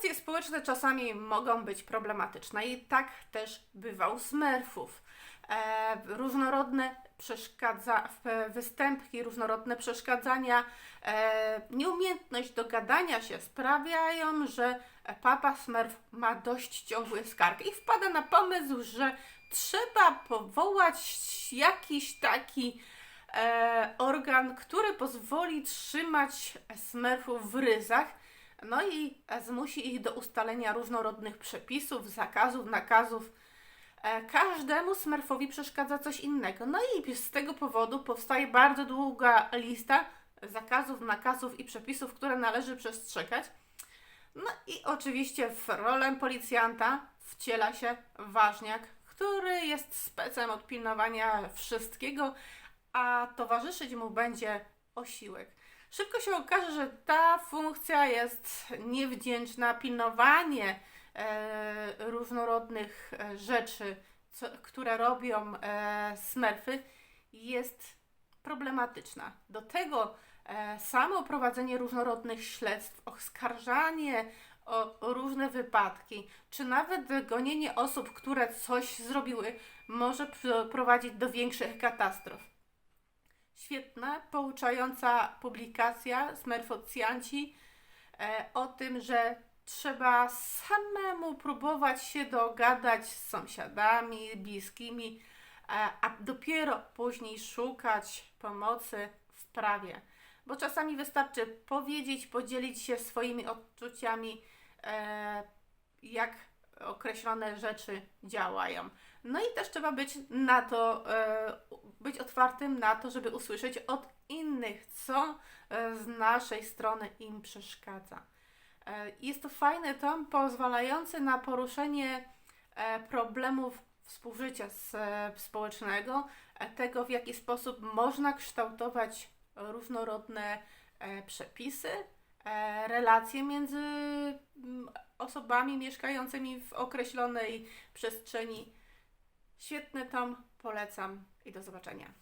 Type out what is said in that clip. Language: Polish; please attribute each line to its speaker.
Speaker 1: Relacje społeczne czasami mogą być problematyczne i tak też bywa u smerfów. E, różnorodne przeszkadza, występki, różnorodne przeszkadzania, e, nieumiejętność dogadania się sprawiają, że papa smerf ma dość ciągły skarg i wpada na pomysł, że trzeba powołać jakiś taki e, organ, który pozwoli trzymać smerfów w ryzach, no i e, zmusi ich do ustalenia różnorodnych przepisów, zakazów, nakazów. E, Każdemu smerfowi przeszkadza coś innego. No i z tego powodu powstaje bardzo długa lista zakazów, nakazów i przepisów, które należy przestrzegać. No i oczywiście w rolę policjanta wciela się ważniak, który jest specem od pilnowania wszystkiego, a towarzyszyć mu będzie osiłek. Szybko się okaże, że ta funkcja jest niewdzięczna. Pilnowanie e, różnorodnych e, rzeczy, co, które robią e, smerfy, jest problematyczna. Do tego e, samo prowadzenie różnorodnych śledztw, oskarżanie o, o różne wypadki, czy nawet gonienie osób, które coś zrobiły, może pr- prowadzić do większych katastrof. Świetna, pouczająca publikacja Smerfocjanci e, o tym, że trzeba samemu próbować się dogadać z sąsiadami, bliskimi, e, a dopiero później szukać pomocy w prawie. Bo czasami wystarczy powiedzieć, podzielić się swoimi odczuciami, e, jak określone rzeczy działają. No i też trzeba być na to, e, być otwartym na to, żeby usłyszeć od innych, co e, z naszej strony im przeszkadza. E, Jest to fajny tom pozwalający na poruszenie problemów współżycia społecznego, tego w jaki sposób można kształtować różnorodne przepisy, relacje między mm, osobami mieszkającymi w określonej przestrzeni. Świetny tom, polecam i do zobaczenia.